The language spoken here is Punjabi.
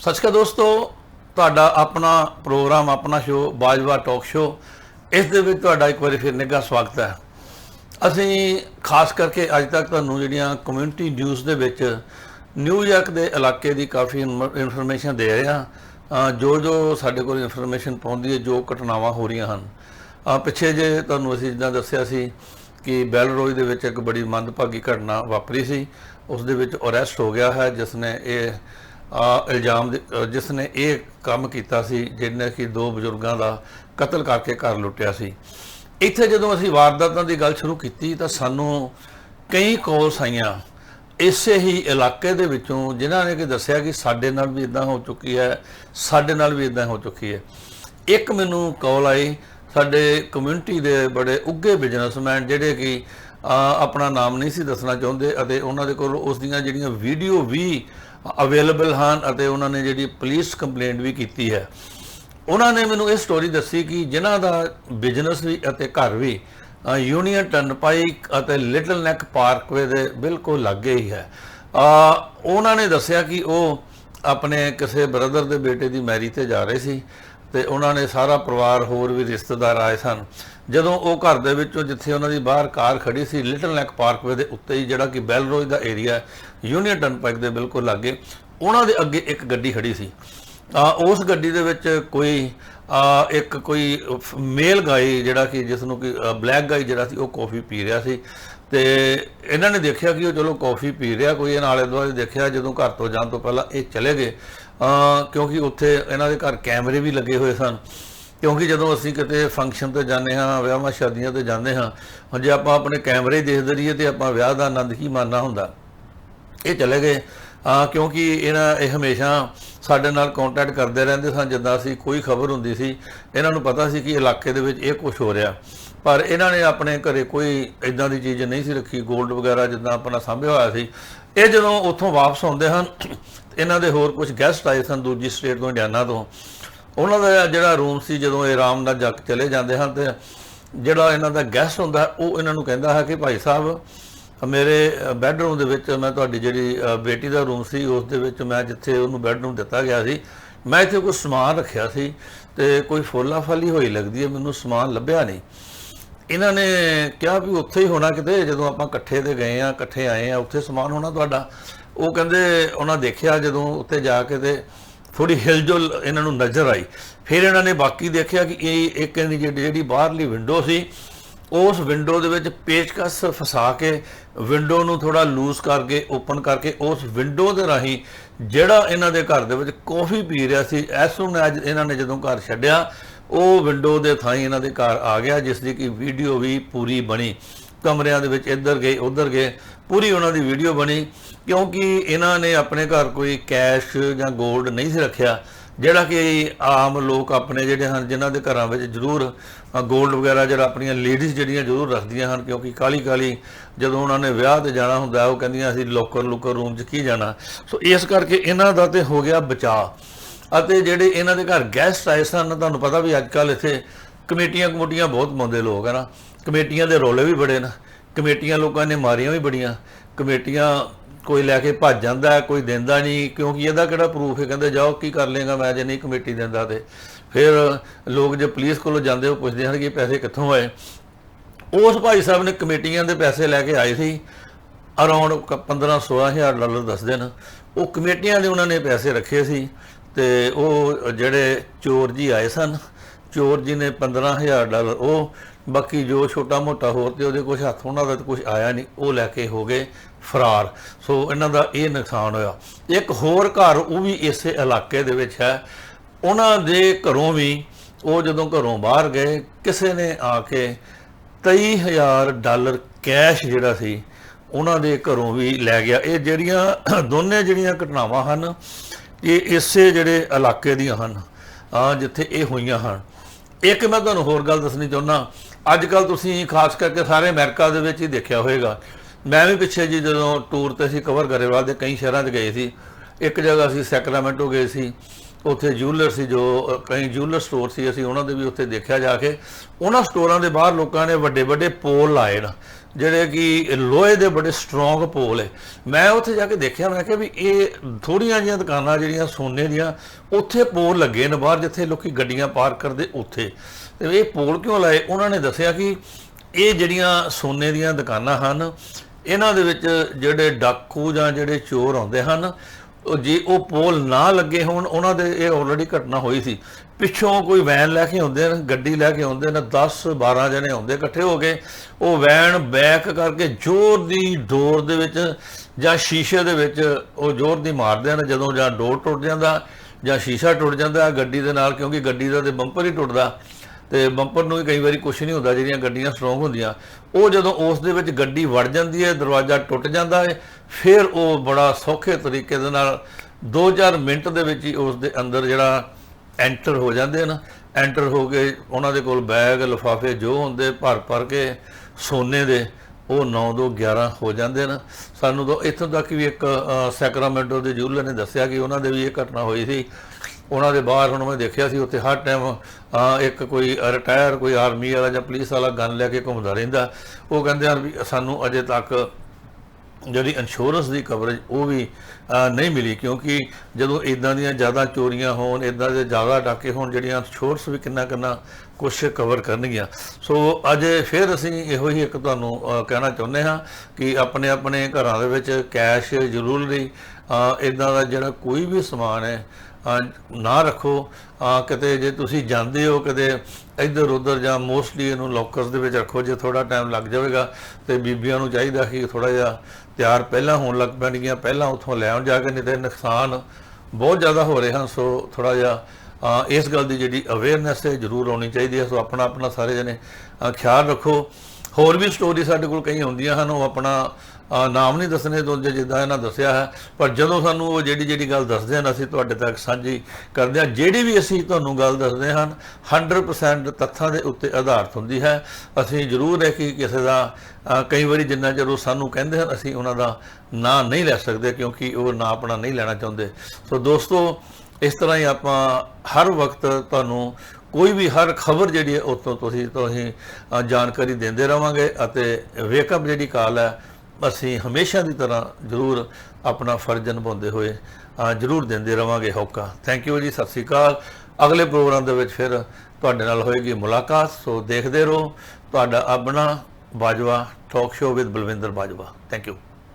ਸਤਿ ਸ਼੍ਰੀ ਅਕਾਲ ਦੋਸਤੋ, ਤੁਹਾਡਾ ਆਪਣਾ ਪ੍ਰੋਗਰਾਮ, ਆਪਣਾ ਸ਼ੋਅ ਬਾਜਵਾ ਟਾਕ ਸ਼ੋਅ ਇਸ ਦੇ ਵਿੱਚ ਤੁਹਾਡਾ ਇੱਕ ਵਾਰੀ ਫਿਰ ਨਿੱਘਾ ਸਵਾਗਤ ਹੈ। ਅਸੀਂ ਖਾਸ ਕਰਕੇ ਅੱਜ ਤੱਕ ਤੁਹਾਨੂੰ ਜਿਹੜੀਆਂ ਕਮਿਊਨਿਟੀ ਨਿਊਜ਼ ਦੇ ਵਿੱਚ ਨਿਊਯਾਰਕ ਦੇ ਇਲਾਕੇ ਦੀ ਕਾਫੀ ਇਨਫੋਰਮੇਸ਼ਨ ਦੇ ਰਹੇ ਹਾਂ। ਜੋ ਜੋ ਸਾਡੇ ਕੋਲ ਇਨਫੋਰਮੇਸ਼ਨ ਪਹੁੰਚਦੀ ਹੈ, ਜੋ ਘਟਨਾਵਾਂ ਹੋ ਰਹੀਆਂ ਹਨ। ਪਿੱਛੇ ਜੇ ਤੁਹਾਨੂੰ ਅਸੀਂ ਜਿੱਦਾਂ ਦੱਸਿਆ ਸੀ ਕਿ ਬੈਲਰੋਈ ਦੇ ਵਿੱਚ ਇੱਕ ਬੜੀ ਮੰਦਭਾਗੀ ਘਟਨਾ ਵਾਪਰੀ ਸੀ, ਉਸ ਦੇ ਵਿੱਚ ਅਰੈਸਟ ਹੋ ਗਿਆ ਹੈ, ਜਿਸ ਨੇ ਇਹ ਇਲਜ਼ਾਮ ਜਿਸ ਨੇ ਇਹ ਕੰਮ ਕੀਤਾ ਸੀ ਜਿਹਨੇ ਕਿ ਦੋ ਬਜ਼ੁਰਗਾਂ ਦਾ ਕਤਲ ਕਰਕੇ ਘਰ ਲੁੱਟਿਆ ਸੀ। ਇੱਥੇ ਜਦੋਂ ਅਸੀਂ ਵਾਰਦਾਤਾਂ ਦੀ ਗੱਲ ਸ਼ੁਰੂ ਕੀਤੀ, ਤਾਂ ਸਾਨੂੰ ਕਈ ਕਾਲਸ ਆਈਆਂ। ਇਸੇ ਹੀ ਇਲਾਕੇ ਦੇ ਵਿੱਚੋਂ ਜਿਨ੍ਹਾਂ ਨੇ ਕਿ ਦੱਸਿਆ ਕਿ ਸਾਡੇ ਨਾਲ ਵੀ ਇਦਾਂ ਹੋ ਚੁੱਕੀ ਹੈ, ਸਾਡੇ ਨਾਲ ਵੀ ਇਦਾਂ ਹੋ ਚੁੱਕੀ ਹੈ। ਇੱਕ ਮੈਨੂੰ ਕਾਲ ਆਈ, ਸਾਡੇ ਕਮਿਊਨਿਟੀ ਦੇ ਬੜੇ ਉੱਗੇ ਬਿਜ਼ਨਸਮੈਨ ਜਿਹੜੇ ਕਿ ਆਪਣਾ ਨਾਮ ਨਹੀਂ ਸੀ ਦੱਸਣਾ ਚਾਹੁੰਦੇ ਅਤੇ ਉਹਨਾਂ ਦੇ ਕੋਲ ਉਸ ਦੀਆਂ ਜਿਹੜੀਆਂ ਵੀਡੀਓ ਵੀ ਅਵੇਲੇਬਲ ਹਨ ਅਤੇ ਉਹਨਾਂ ਨੇ ਜਿਹੜੀ ਪੁਲਿਸ ਕੰਪਲੇਂਟ ਵੀ ਕੀਤੀ ਹੈ। ਉਹਨਾਂ ਨੇ ਮੈਨੂੰ ਇਹ ਸਟੋਰੀ ਦੱਸੀ ਕਿ ਜਿਨ੍ਹਾਂ ਦਾ ਬਿਜ਼ਨਸ ਵੀ ਅਤੇ ਘਰ ਵੀ ਯੂਨੀਅਨ ਟਰਨਪਾਈਕ ਅਤੇ ਲਿਟਲ ਨੈਕ ਪਾਰਕਵੇ ਦੇ ਬਿਲਕੁਲ ਲਾਗੇ ਹੀ ਹੈ। ਅ, ਉਹਨਾਂ ਨੇ ਦੱਸਿਆ ਕਿ ਉਹ ਆਪਣੇ ਕਿਸੇ ਬ੍ਰਦਰ ਦੇ ਬੇਟੇ ਦੀ ਮੈਰਿਜ ਤੇ ਜਾ ਰਹੇ ਸੀ ਤੇ ਉਹਨਾਂ ਨੇ ਸਾਰਾ ਪਰਿਵਾਰ ਹੋਰ ਵੀ ਰਿਸ਼ਤੇਦਾਰ ਆਏ ਸਨ। ਜਦੋਂ ਉਹ ਘਰ ਦੇ ਵਿੱਚੋਂ ਜਿੱਥੇ ਉਹਨਾਂ ਦੀ ਬਾਹਰ ਕਾਰ ਖੜੀ ਸੀ ਲਿਟਲ ਨੈਕ ਪਾਰਕਵੇ ਦੇ ਉੱਤੇ ਹੀ ਜਿਹੜਾ ਕਿ ਬੈਲਰੋਜ ਦਾ ਏਰੀਆ ਹੈ ਯੂਨੀਅਨ ਟਰਨਪਾਈਕ ਦੇ ਬਿਲਕੁਲ ਲਾਗੇ, ਉਹਨਾਂ ਦੇ ਅੱਗੇ ਇੱਕ ਗੱਡੀ ਖੜੀ ਸੀ। ਆ ਉਸ ਗੱਡੀ ਦੇ ਵਿੱਚ ਕੋਈ ਆ ਇੱਕ ਕੋਈ ਮੇਲ ਗਾਈ ਜਿਹੜਾ ਕਿ ਜਿਸ ਨੂੰ ਕਿ ਬਲੈਕ ਗਾਈ ਜਿਹੜਾ ਸੀ, ਉਹ ਕਾਫੀ ਪੀ ਰਿਹਾ ਸੀ। ਤੇ ਇਹਨਾਂ ਨੇ ਦੇਖਿਆ ਕਿ ਉਹ ਚਲੋ ਕਾਫੀ ਪੀ ਰਿਹਾ, ਕੋਈ ਇਹ ਆਲੇ ਦੁਆਲੇ ਦੇਖਿਆ, ਜਦੋਂ ਘਰ ਤੋਂ ਜਾਣ ਤੋਂ ਪਹਿਲਾਂ ਇਹ ਚਲੇ ਗਏ। ਕਿਉਂਕਿ ਉੱਥੇ ਇਹਨਾਂ ਦੇ ਘਰ ਕੈਮਰੇ ਵੀ ਲੱਗੇ ਹੋਏ ਸਨ। ਕਿਉਂਕਿ ਜਦੋਂ ਅਸੀਂ ਕਿਤੇ ਫੰਕਸ਼ਨ ਤੇ ਜਾਂਦੇ ਹਾਂ, ਵਿਆਹਾਂ ਸ਼ਾਦੀਆਂ ਤੇ ਜਾਂਦੇ ਹਾਂ, ਹੁਣ ਜੇ ਆਪਾਂ ਆਪਣੇ ਕੈਮਰੇ ਹੀ ਦੇਖਦੇ ਰਹੀਏ ਤੇ ਆਪਾਂ ਵਿਆਹ ਦਾ ਆਨੰਦ ਕੀ ਮਾਣਨਾ ਹੁੰਦਾ? ਇਹ ਚਲੇ ਗਏ। ਆ ਕਿਉਂਕਿ ਇਹਨਾਂ, ਇਹ ਹਮੇਸ਼ਾ ਸਾਡੇ ਨਾਲ ਕੰਟੈਕਟ ਕਰਦੇ ਰਹਿੰਦੇ ਸਨ, ਜਿੱਦਾਂ ਅਸੀਂ ਕੋਈ ਖਬਰ ਹੁੰਦੀ ਸੀ। ਇਹਨਾਂ ਨੂੰ ਪਤਾ ਸੀ ਕਿ ਇਲਾਕੇ ਦੇ ਵਿੱਚ ਇਹ ਕੁਝ ਹੋ ਰਿਹਾ। ਪਰ ਇਹਨਾਂ ਨੇ ਆਪਣੇ ਘਰੇ ਕੋਈ ਇਦਾਂ ਦੀ ਚੀਜ਼ ਨਹੀਂ ਸੀ ਰੱਖੀ 골ਡ ਵਗੈਰਾ ਜਿੱਦਾਂ ਆਪਣਾ ਸਾਂਭਿਆ ਹੋਇਆ ਸੀ। ਇਹ ਜਦੋਂ ਉੱਥੋਂ ਵਾਪਸ ਆਉਂਦੇ ਹਨ, ਇਹਨਾਂ ਦੇ ਹੋਰ ਕੁਝ ਗੈਸਟ ਆਏ ਸਨ ਦੂਜੀ ਸਟੇਟ ਤੋਂ ਇੰਡੀਆਨਾ ਤੋਂ। ਉਹਨਾਂ ਦਾ ਜਿਹੜਾ ਰੂਮ ਸੀ, ਜਦੋਂ ਇਹ ਆਰਾਮ ਨਾਲ ਜੱਕ ਚਲੇ ਜਾਂਦੇ ਹਨ ਤੇ ਜਿਹੜਾ ਇਹਨਾਂ ਦਾ ਗੈਸਟ ਹੁੰਦਾ, ਉਹ ਇਹਨਾਂ ਨੂੰ ਕਹਿੰਦਾ ਹੈ ਕਿ ਭਾਈ ਸਾਹਿਬ, ਮੇਰੇ ਬੈੱਡਰੂਮ ਦੇ ਵਿੱਚ ਮੈਂ ਤੁਹਾਡੀ ਜਿਹੜੀ ਬੇਟੀ ਦਾ ਰੂਮ ਸੀ, ਉਸ ਦੇ ਵਿੱਚ ਮੈਂ ਜਿੱਥੇ ਉਹਨੂੰ ਬੈੱਡਰੂਮ ਦਿੱਤਾ ਗਿਆ ਸੀ, ਮੈਂ ਇੱਥੇ ਕੋਈ ਸਮਾਨ ਰੱਖਿਆ ਸੀ ਤੇ ਕੋਈ ਫੋਲਾ ਫਾਲੀ ਹੋਈ ਲੱਗਦੀ ਹੈ, ਮੈਨੂੰ ਸਮਾਨ ਲੱਭਿਆ ਨਹੀਂ। ਇਹਨਾਂ ਨੇ ਕਿਹਾ ਵੀ ਉੱਥੇ ਹੀ ਹੋਣਾ ਕਿਤੇ, ਜਦੋਂ ਆਪਾਂ ਇਕੱਠੇ ਤੇ ਗਏ ਆ ਇਕੱਠੇ ਆਏ ਆ ਉੱਥੇ ਸਮਾਨ ਹੋਣਾ ਤੁਹਾਡਾ। ਉਹ ਕਹਿੰਦੇ, ਉਹਨਾਂ ਦੇਖਿਆ ਜਦੋਂ ਉੱਤੇ ਜਾ ਕੇ ਤੇ ਥੋੜੀ ਹਿਲਜੁਲ ਇਹਨਾਂ ਨੂੰ ਨਜ਼ਰ ਆਈ। ਫਿਰ ਇਹਨਾਂ ਨੇ ਬਾਕੀ ਦੇਖਿਆ ਕਿ ਇਹ ਇੱਕ ਇਹਦੀ ਜਿਹੜੀ ਜਿਹੜੀ ਬਾਹਰਲੀ ਵਿੰਡੋ ਸੀ, ਉਸ ਵਿੰਡੋ ਦੇ ਵਿੱਚ ਪੇਚਕਸ ਫਸਾ ਕੇ ਵਿੰਡੋ ਨੂੰ ਥੋੜਾ ਲੂਜ਼ ਕਰਕੇ ਓਪਨ ਕਰਕੇ ਉਸ ਵਿੰਡੋ ਦੇ ਰਾਹੀਂ ਜਿਹੜਾ ਇਹਨਾਂ ਦੇ ਘਰ ਦੇ ਵਿੱਚ ਕਾਫੀ ਪੀ ਰਿਹਾ ਸੀ ਐਸ ਨੂੰ ਅੱਜ ਇਹਨਾਂ ਨੇ ਜਦੋਂ ਘਰ ਛੱਡਿਆ, ਉਹ ਵਿੰਡੋ ਦੇ ਥਾਈ ਇਹਨਾਂ ਦੇ ਘਰ ਆ ਗਿਆ, ਜਿਸ ਦੀ ਕਿ ਵੀਡੀਓ ਵੀ ਪੂਰੀ ਬਣੀ। ਕਮਰਿਆਂ ਦੇ ਵਿੱਚ ਇੱਧਰ ਗਏ, ਉੱਧਰ ਗਏ, ਪੂਰੀ ਉਹਨਾਂ ਦੀ ਵੀਡੀਓ ਬਣੀ। ਕਿਉਂਕਿ ਇਹਨਾਂ ਨੇ ਆਪਣੇ ਘਰ ਕੋਈ ਕੈਸ਼ ਜਾਂ 골ਡ ਨਹੀਂ ਸੀ ਰੱਖਿਆ, ਜਿਹੜਾ ਕਿ ਆਮ ਲੋਕ ਆਪਣੇ ਜਿਹੜੇ ਹਨ, ਜਿਨ੍ਹਾਂ ਦੇ ਘਰਾਂ ਵਿੱਚ ਜ਼ਰੂਰ 골ਡ ਵਗੈਰਾ ਜਿਹੜਾ ਆਪਣੀਆਂ ਲੇਡੀਜ਼ ਜਿਹੜੀਆਂ ਜ਼ਰੂਰ ਰੱਖਦੀਆਂ ਹਨ, ਕਿਉਂਕਿ ਕਾਲੀ ਕਾਲੀ ਜਦੋਂ ਉਹਨਾਂ ਨੇ ਵਿਆਹ ਤੇ ਜਾਣਾ ਹੁੰਦਾ, ਉਹ ਕਹਿੰਦੀਆਂ ਅਸੀਂ ਲੋਕਰ ਲੁਕਰ ਰੂਮ 'ਚ ਕੀ ਜਾਣਾ। ਸੋ ਇਸ ਕਰਕੇ ਇਹਨਾਂ ਦਾ ਤੇ ਹੋ ਗਿਆ ਬਚਾਅ। ਅਤੇ ਜਿਹੜੇ ਇਹਨਾਂ ਦੇ ਘਰ ਗੈਸਟ ਆਏ ਸਨ, ਤੁਹਾਨੂੰ ਪਤਾ ਵੀ ਅੱਜ ਕੱਲ ਇੱਥੇ ਕਮੇਟੀਆਂ ਕਮੋਟੀਆਂ ਬਹੁਤ ਪਾਉਂਦੇ ਲੋਕ, ਹੈ ਨਾ? ਕਮੇਟੀਆਂ ਦੇ ਰੋਲੇ ਵੀ ਬੜੇ ਨੇ, ਕਮੇਟੀਆਂ ਲੋਕਾਂ ਨੇ ਮਾਰੀਆਂ ਵੀ ਬੜੀਆਂ, ਕਮੇਟੀਆਂ ਕੋਈ ਲੈ ਕੇ ਭੱਜ ਜਾਂਦਾ ਕੋਈ ਦਿੰਦਾ ਨਹੀਂ, ਕਿਉਂਕਿ ਇਹਦਾ ਕਿਹੜਾ ਪ੍ਰੂਫ ਹੈ? ਕਹਿੰਦੇ ਜਾਓ, ਕੀ ਕਰ ਲੇਗਾ ਮੈਂ ਜੇ ਨਹੀਂ ਕਮੇਟੀ ਦਿੰਦਾ ਤੇ। ਫਿਰ ਲੋਕ ਜੇ ਪੁਲਿਸ ਕੋਲ ਜਾਂਦੇ ਉਹ ਪੁੱਛਦੇ ਹਨ ਕਿ ਪੈਸੇ ਕਿੱਥੋਂ ਆਏ? ਉਸ ਭਾਈ ਸਾਹਿਬ ਨੇ ਕਮੇਟੀਆਂ ਦੇ ਪੈਸੇ ਲੈ ਕੇ ਆਏ ਸੀ। ਅਰਾਊਂਡ 15 16000 ਡਾਲਰ ਦੱਸਦੇ ਨੇ ਉਹ ਕਮੇਟੀਆਂ ਦੇ ਉਹਨਾਂ ਨੇ ਪੈਸੇ ਰੱਖੇ ਸੀ ਤੇ ਉਹ ਜਿਹੜੇ ਚੋਰ ਜੀ ਆਏ ਸਨ, ਚੋਰ ਜੀ ਨੇ 15000 ਡਾਲਰ ਉਹ ਬਾਕੀ ਜੋ ਛੋਟਾ ਮੋਟਾ ਹੋਰ ਤੇ ਉਹਦੇ ਕੁਝ ਹੱਥ ਉਹਨਾਂ ਦਾ ਕੁਝ ਆਇਆ ਨਹੀਂ, ਉਹ ਲੈ ਕੇ ਹੋ ਗਏ ਫਰਾਰ। ਸੋ ਇਹਨਾਂ ਦਾ ਇਹ ਨੁਕਸਾਨ ਹੋਇਆ। ਇੱਕ ਹੋਰ ਘਰ ਉਹ ਵੀ ਇਸੇ ਇਲਾਕੇ ਦੇ ਵਿੱਚ ਹੈ। ਉਹਨਾਂ ਦੇ ਘਰੋਂ ਵੀ ਉਹ ਜਦੋਂ ਘਰੋਂ ਬਾਹਰ ਗਏ, ਕਿਸੇ ਨੇ ਆ ਕੇ 23000 ਡਾਲਰ ਕੈਸ਼ ਜਿਹੜਾ ਸੀ, ਉਹਨਾਂ ਦੇ ਘਰੋਂ ਵੀ ਲੈ ਗਿਆ। ਇਹ ਜਿਹੜੀਆਂ ਦੋਨੇ ਜਿਹੜੀਆਂ ਘਟਨਾਵਾਂ ਹਨ, ਇਹ ਇਸੇ ਜਿਹੜੇ ਇਲਾਕੇ ਦੀਆਂ ਹਨ ਆ ਜਿੱਥੇ ਇਹ ਹੋਈਆਂ ਹਨ। ਇੱਕ ਮੈਂ ਤੁਹਾਨੂੰ ਹੋਰ ਗੱਲ ਦੱਸਣੀ ਚਾਹੁੰਦਾ ਅੱਜ ਕੱਲ ਤੁਸੀਂ ਖਾਸ ਕਰਕੇ ਸਾਰੇ ਅਮਰੀਕਾ ਦੇ ਵਿੱਚ ਹੀ ਦੇਖਿਆ ਹੋਵੇਗਾ। ਮੈਂ ਵੀ ਪਿੱਛੇ ਜੀ ਜਦੋਂ ਟੂਰ ਤੇ ਸੀ ਕਵਰ ਗਰੇਵਾਲ ਦੇ ਕਈ ਸ਼ਹਿਰਾਂ 'ਚ ਗਏ ਸੀ, ਇੱਕ ਜਗ੍ਹਾ ਅਸੀਂ ਸੈਕਰਾਮੈਂਟੋ ਗਏ ਸੀ ਉੱਥੇ ਜੂਲਰ ਸੀ, ਜੋ ਕਈ ਜੂਲਰ ਸਟੋਰ ਸੀ, ਅਸੀਂ ਉਹਨਾਂ ਦੇ ਵੀ ਉੱਥੇ ਦੇਖਿਆ ਜਾ ਕੇ। ਉਹਨਾਂ ਸਟੋਰਾਂ ਦੇ ਬਾਹਰ ਲੋਕਾਂ ਨੇ ਵੱਡੇ ਵੱਡੇ ਪੋਲ ਲਾਏ ਨਾ, ਜਿਹੜੇ ਕਿ ਲੋਹੇ ਦੇ ਬੜੇ ਸਟਰੋਂਗ ਪੋਲ ਹੈ ਮੈਂ ਉੱਥੇ ਜਾ ਕੇ ਦੇਖਿਆ, ਮੈਂ ਕਿਹਾ ਵੀ ਇਹ ਥੋੜੀਆਂ ਜਿਹੀਆਂ ਦੁਕਾਨਾਂ ਜਿਹੜੀਆਂ ਸੋਨੇ ਦੀਆਂ, ਉੱਥੇ ਪੋਲ ਲੱਗੇ ਨੇ ਬਾਹਰ, ਜਿੱਥੇ ਲੋਕੀ ਗੱਡੀਆਂ ਪਾਰਕ ਕਰਦੇ ਉੱਥੇ। ਤੇ ਇਹ ਪੋਲ ਕਿਉਂ ਲਾਏ? ਉਹਨਾਂ ਨੇ ਦੱਸਿਆ ਕਿ ਇਹ ਜਿਹੜੀਆਂ ਸੋਨੇ ਦੀਆਂ ਦੁਕਾਨਾਂ ਹਨ, ਇਹਨਾਂ ਦੇ ਵਿੱਚ ਜਿਹੜੇ ਡਾਕੂ ਜਾਂ ਜਿਹੜੇ ਚੋਰ ਆਉਂਦੇ ਹਨ ਜੇ ਉਹ ਪੋਲ ਨਾ ਲੱਗੇ ਹੋਣ, ਉਹਨਾਂ ਦੇ ਇਹ ਆਲਰੇਡੀ ਘਟਨਾ ਹੋਈ ਸੀ। ਪਿੱਛੋਂ ਕੋਈ ਵੈਨ ਲੈ ਕੇ ਆਉਂਦੇ ਨੇ, ਗੱਡੀ ਲੈ ਕੇ ਆਉਂਦੇ ਨੇ 10 12 ਜਣੇ ਆਉਂਦੇ ਇਕੱਠੇ ਹੋ ਕੇ, ਉਹ ਵੈਨ ਬੈਕ ਕਰਕੇ ਜ਼ੋਰ ਦੀ ਡੋਰ ਦੇ ਵਿੱਚ ਜਾਂ ਸ਼ੀਸ਼ੇ ਦੇ ਵਿੱਚ ਉਹ ਜ਼ੋਰ ਦੀ ਮਾਰਦੇ ਨੇ, ਜਦੋਂ ਜਾਂ ਡੋਰ ਟੁੱਟ ਜਾਂਦਾ ਜਾਂ ਸ਼ੀਸ਼ਾ ਟੁੱਟ ਜਾਂਦਾ ਗੱਡੀ ਦੇ ਨਾਲ, ਕਿਉਂਕਿ ਗੱਡੀ ਦਾ ਤੇ ਬੰਪਰ ਹੀ ਟੁੱਟਦਾ ਤੇ ਬੰਪਰ ਨੂੰ ਵੀ ਕਈ ਵਾਰੀ ਕੁਝ ਨਹੀਂ ਹੁੰਦਾ, ਜਿਹੜੀਆਂ ਗੱਡੀਆਂ ਸਟਰੋਂਗ ਹੁੰਦੀਆਂ। ਉਹ ਜਦੋਂ ਉਸ ਦੇ ਵਿੱਚ ਗੱਡੀ ਵੜ ਜਾਂਦੀ ਹੈ, ਦਰਵਾਜ਼ਾ ਟੁੱਟ ਜਾਂਦਾ ਹੈ ਫਿਰ ਉਹ ਬੜਾ ਸੌਖੇ ਤਰੀਕੇ ਦੇ ਨਾਲ 2-4 ਮਿੰਟ ਦੇ ਵਿੱਚ ਹੀ ਉਸ ਦੇ ਅੰਦਰ ਜਿਹੜਾ ਐਂਟਰ ਹੋ ਜਾਂਦੇ ਨੇ ਐਂਟਰ ਹੋ ਕੇ ਉਹਨਾਂ ਦੇ ਕੋਲ ਬੈਗ ਲਿਫਾਫੇ ਜੋ ਹੁੰਦੇ ਭਰ ਭਰ ਕੇ ਸੋਨੇ ਦੇ ਉਹ 9 ਤੋਂ 11 ਹੋ ਜਾਂਦੇ ਨੇ। ਸਾਨੂੰ ਤਾਂ ਇੱਥੋਂ ਤੱਕ ਵੀ ਇੱਕ ਅ, ਸੈਕਰਾਮੈਂਟੋ ਦੇ ਜੂਲਰ ਨੇ ਦੱਸਿਆ ਕਿ ਉਹਨਾਂ ਦੇ ਵੀ ਇਹ ਘਟਨਾ ਹੋਈ ਸੀ। ਉਹਨਾਂ ਦੇ ਬਾਹਰ ਹੁਣ ਮੈਂ ਦੇਖਿਆ ਸੀ ਉੱਥੇ ਹਰ ਟਾਈਮ ਇੱਕ ਕੋਈ ਰਿਟਾਇਰ ਕੋਈ ਆਰਮੀ ਵਾਲਾ ਜਾਂ ਪੁਲਿਸ ਵਾਲਾ ਗਨ ਲੈ ਕੇ ਘੁੰਮਦਾ ਰਹਿੰਦਾ। ਉਹ ਕਹਿੰਦੇ ਹਨ ਵੀ ਸਾਨੂੰ ਅਜੇ ਤੱਕ ਜਿਹੜੀ ਇੰਸ਼ੋਰੈਂਸ ਦੀ ਕਵਰੇਜ ਉਹ ਵੀ ਨਹੀਂ ਮਿਲੀ ਕਿਉਂਕਿ ਜਦੋਂ ਇਦਾਂ ਦੀਆਂ ਜ਼ਿਆਦਾ ਚੋਰੀਆਂ ਹੋਣ ਇਦਾਂ ਦੇ ਜ਼ਿਆਦਾ ਡਾਕੇ ਹੋਣ, ਜਿਹੜੀਆਂ ਇੰਸ਼ੋਰੈਂਸ ਵੀ ਕਿੰਨਾ ਕਿੰਨਾ ਕੁਝ ਕਵਰ ਕਰਨਗੀਆਂ। ਸੋ ਅੱਜ ਫਿਰ ਅਸੀਂ ਇਹੋ ਹੀ ਇੱਕ ਤੁਹਾਨੂੰ ਕਹਿਣਾ ਚਾਹੁੰਦੇ ਹਾਂ ਕਿ ਆਪਣੇ ਆਪਣੇ ਘਰਾਂ ਦੇ ਵਿੱਚ ਕੈਸ਼ ਜ਼ਰੂਰ ਲਈ। ਇਦਾਂ ਦਾ ਜਿਹੜਾ ਕੋਈ ਵੀ ਸਮਾਨ ਹੈ ਨਾ ਰੱਖੋ। ਕਿਤੇ ਜੇ ਤੁਸੀਂ ਜਾਂਦੇ ਹੋ, ਕਿਤੇ ਇੱਧਰ ਉੱਧਰ ਜਾਂ ਮੋਸਟਲੀ ਇਹਨੂੰ ਲੋਕਰਸ ਦੇ ਵਿੱਚ ਰੱਖੋ, ਜੇ ਥੋੜਾ ਟਾਈਮ ਲੱਗ ਜਾਵੇਗਾ ਤੇ ਬੀਬੀਆਂ ਨੂੰ ਚਾਹੀਦਾ ਕਿ ਥੋੜਾ ਜਿਹਾ ਤਿਆਰ ਪਹਿਲਾਂ ਹੋਣ ਲੱਗ ਪੈਣਗੀਆਂ, ਪਹਿਲਾਂ ਉੱਥੋਂ ਲੈ ਆਉਣ ਜਾ ਕੇ ਨਹੀਂ ਤੇ ਨੁਕਸਾਨ ਬਹੁਤ ਜ਼ਿਆਦਾ ਹੋ ਰਹੇ ਹਨ, ਸੋ ਥੋੜਾ ਜਿਹਾ ਇਸ ਗੱਲ ਦੀ ਜਿਹੜੀ ਅਵੇਅਰਨੈਸ ਹੈ ਜ਼ਰੂਰ ਆਉਣੀ ਚਾਹੀਦੀ ਹੈ, ਸੋ ਆਪਣਾ ਆਪਣਾ ਸਾਰੇ ਜਣੇ ਖਿਆਲ ਰੱਖੋ। ਹੋਰ ਵੀ ਸਟੋਰੀ ਸਾਡੇ ਕੋਲ ਕਈ ਹੁੰਦੀਆਂ ਹਨ, ਉਹ ਆਪਣਾ ਨਾਮ ਨਹੀਂ ਦੱਸਣੇ ਤੋਂ ਜਿੱਦਾਂ ਇਹਨਾਂ ਦੱਸਿਆ ਹੈ, ਪਰ ਜਦੋਂ ਸਾਨੂੰ ਉਹ ਜਿਹੜੀ ਜਿਹੜੀ ਗੱਲ ਦੱਸਦੇ ਹਨ, ਅਸੀਂ ਤੁਹਾਡੇ ਤੱਕ ਸਾਂਝੀ ਕਰਦੇ ਹਾਂ। ਜਿਹੜੀ ਵੀ ਅਸੀਂ ਤੁਹਾਨੂੰ ਗੱਲ ਦੱਸਦੇ ਹਨ 100% ਤੱਥਾਂ ਦੇ ਉੱਤੇ ਆਧਾਰਿਤ ਹੁੰਦੀ ਹੈ। ਅਸੀਂ ਜ਼ਰੂਰ ਹੈ ਕਿ ਕਿਸੇ ਦਾ ਕਈ ਵਾਰੀ ਜਿੰਨਾ ਚਿਰ ਉਹ ਸਾਨੂੰ ਕਹਿੰਦੇ ਹਨ, ਅਸੀਂ ਉਹਨਾਂ ਦਾ ਨਾਂ ਨਹੀਂ ਲੈ ਸਕਦੇ, ਕਿਉਂਕਿ ਉਹ ਨਾਂ ਆਪਣਾ ਨਹੀਂ ਲੈਣਾ ਚਾਹੁੰਦੇ। ਸੋ ਦੋਸਤੋ, ਇਸ ਤਰ੍ਹਾਂ ਹੀ ਆਪਾਂ ਹਰ ਵਕਤ ਤੁਹਾਨੂੰ ਕੋਈ ਵੀ ਹਰ ਖਬਰ ਜਿਹੜੀ ਹੈ ਉਤੋਂ ਤੁਸੀਂ ਤੁਸੀਂ ਜਾਣਕਾਰੀ ਦਿੰਦੇ ਰਵਾਂਗੇ ਅਤੇ ਵੇਕਅਪ ਜਿਹੜੀ ਕਾਲ ਹੈ ਅਸੀਂ ਹਮੇਸ਼ਾ ਦੀ ਤਰ੍ਹਾਂ ਜ਼ਰੂਰ ਆਪਣਾ ਫਰਜ਼ ਨਿਭਾਉਂਦੇ ਹੋਏ ਜ਼ਰੂਰ ਦਿੰਦੇ ਰਵਾਂਗੇ ਹੋਕਾ। ਥੈਂਕ ਯੂ ਜੀ, ਸਤਿ ਸ੍ਰੀ ਅਕਾਲ। ਅਗਲੇ ਪ੍ਰੋਗਰਾਮ ਦੇ ਵਿੱਚ ਫਿਰ ਤੁਹਾਡੇ ਨਾਲ ਹੋਏਗੀ ਮੁਲਾਕਾਤ, ਸੋ ਦੇਖਦੇ ਰਹੋ। ਤੁਹਾਡਾ ਆਪਣਾ Bajwa talk show with Balwinder Bajwa. Thank you